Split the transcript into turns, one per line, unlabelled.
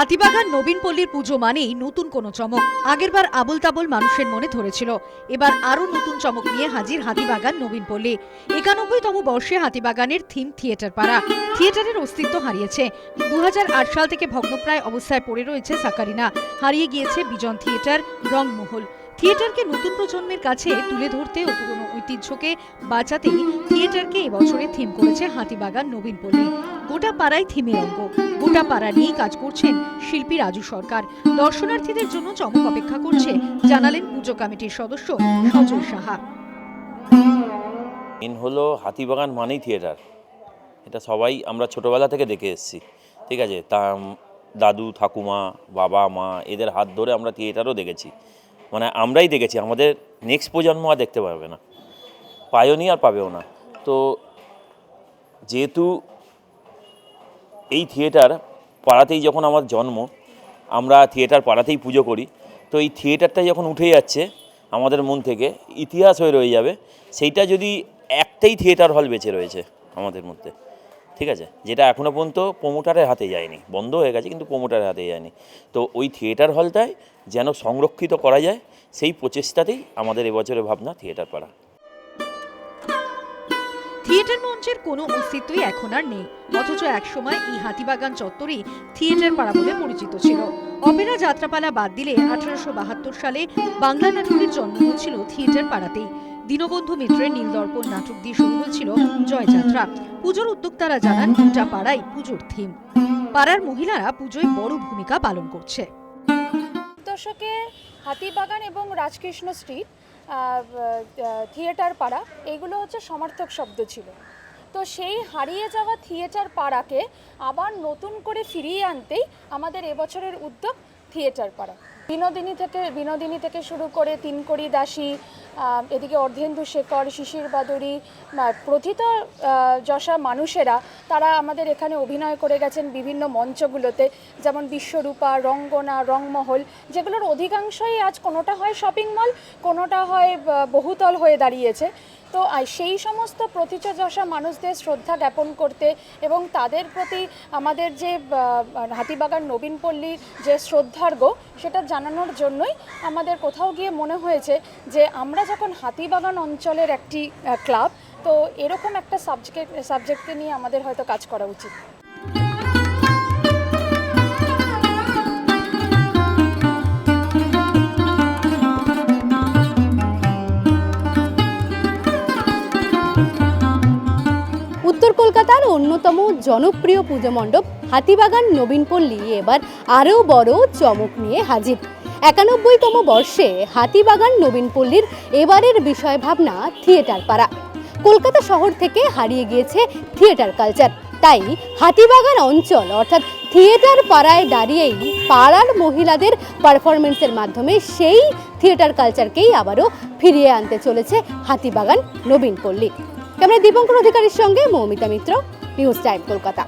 হাতিবাগান নবীনপল্লীর পুজো মানেই নতুন কোনো চমক। আগেরবার আবল তাবল মানুষের মনে ধরেছিল, এবার আরও নতুন চমক নিয়ে হাজির হাতিবাগান নবীনপল্লী একানব্বইতম বর্ষে হাতিবাগানের থিম থিয়েটার পাড়া। থিয়েটারের অস্তিত্ব হারিয়েছে। দু হাজার আট সাল থেকে ভগ্নপ্রায় অবস্থায় পড়ে রয়েছে সাকারিনা। হারিয়ে গিয়েছে বিজন থিয়েটার, রংমহল। থিয়েটারকে নতুন প্রজন্মের কাছে তুলে ধরতে ও পুরনো ঐতিহ্যকে বাঁচাতেই থিয়েটারকে এবছরে থিম করেছে হাতিবাগান নবীনপল্লী গোটা পাড়ায় থিমের অঙ্গ। গোটা পাড়া নিয়েই কাজ করছেন শিল্পী রাজু সরকার। দর্শনার্থীদের জন্য চমক অপেক্ষা করছে জানালেন পুজো কমিটির সদস্য সজল সাহা।
মেন হলো হাতিবাগান মানেই থিয়েটার। এটা সবাই আমরা ছোটবেলা থেকে দেখে এসেছি। ঠিক আছে? তা দাদু, ঠাকুমা, বাবা, মা, এদের হাত ধরে আমরা থিয়েটারও দেখেছি। মানে আমরাই দেখেছি, আমাদের নেক্সট প্রজন্ম আর দেখতে পারবে না। পায়নি আর পাবেও না। তো যেহেতু এই থিয়েটার পাড়াতেই যখন আমার জন্ম, আমরা থিয়েটার পাড়াতেই পুজো করি, তো এই থিয়েটারটা যখন উঠে যাচ্ছে আমাদের মন থেকে, ইতিহাস হয়ে রয়ে যাবে, সেইটা যদি একটাই থিয়েটার হল বেঁচে রয়েছে আমাদের মধ্যে, ঠিক আছে? যেটা এখনও পর্যন্ত প্রমোটারের হাতে যায়নি, বন্ধ হয়ে গেছে কিন্তু প্রমোটারের হাতে যায়নি। তো ওই থিয়েটার হলটায় যেন সংরক্ষিত করা যায় সেই প্রচেষ্টাতেই আমাদের এবছরের ভাবনা থিয়েটার পাড়া।
থিয়েটার মঞ্চের কোনো অস্তিত্বই এখন আর নেই। অথচ একসময় এই হাতিবাগান চত্বরই থিয়েটার পাড়া বলে পরিচিত ছিল। অপেরা যাত্রাপালা বাদ দিলে আঠারোশো বাহাত্তর সালে বাংলা নাটকের জন্ম হয়েছিল থিয়েটার পাড়াতেই। দীনবন্ধু মিত্রের নীলদর্পণ নাটক দিয়ে শুরু হয়েছিল জয়যাত্রা। পুজোর উদ্যোক্তারা জানান গোটা পাড়াই পুজোর থিম পাড়ার মহিলারা পুজোয় বড় ভূমিকা পালন করছে।
দশকে হাতিবাগান এবং রাজকৃষ্ণ স্ট্রিট থিয়েটার পাড়া, এগুলো হচ্ছে সমার্থক শব্দ ছিল। তো সেই হারিয়ে যাওয়া থিয়েটার পাড়াকে আবার নতুন করে ফিরিয়ে আনতেই আমাদের এবছরের উদ্যোগ থিয়েটার পাড়া বিনোদিনী থেকে বিনোদিনী থেকে শুরু করে তিনকড়ি দাসী এদিকে অর্ধেন্দু শেখর, শিশির বাদুরী প্রথিত যশা মানুষেরা, তারা আমাদের এখানে অভিনয় করে গেছেন বিভিন্ন মঞ্চগুলোতে, যেমন বিশ্বরূপা, রঙ্গনা, রংমহল, যেগুলোর অধিকাংশই আজ কোনোটা হয় শপিং মল, কোনোটা হয় বহুতল হয়ে দাঁড়িয়েছে। তো সেই সমস্ত প্রতিচযশা মানুষদের শ্রদ্ধা জ্ঞাপন করতে এবং তাদের প্রতি আমাদের যে হাতিবাগান হাতিবাগান নবীনপল্লীর যে শ্রদ্ধার্ঘ, সেটা জানানোর জন্যই আমাদের কোথাও গিয়ে মনে হয়েছে যে, আমরা যখন হাতিবাগান অঞ্চলের একটি ক্লাব, তো এরকম একটা সাবজেক্ট, সাবজেক্টকে নিয়ে আমাদের হয়তো কাজ করা উচিত।
উত্তর কলকাতার অন্যতম জনপ্রিয় পুজো মণ্ডপ হাতিবাগান নবীনপল্লী এবার আরও বড় চমক নিয়ে হাজির। একানব্বইতম বর্ষে হাতিবাগান নবীনপল্লীর এবারের বিষয় ভাবনা থিয়েটার পাড়া। কলকাতা শহর থেকে হারিয়ে গিয়েছে থিয়েটার কালচার। তাই হাতিবাগান অঞ্চল অর্থাৎ থিয়েটার পাড়ায় দাঁড়িয়েই পাড়ার মহিলাদের পারফরমেন্সের মাধ্যমে সেই থিয়েটার কালচারকেই আবারও ফিরিয়ে আনতে চলেছে হাতিবাগান নবীনপল্লী। ক্যামেরা দীপঙ্কর অধিকারীর সঙ্গে মৌমিতা মিত্র নিউজ টাইম কলকাতা।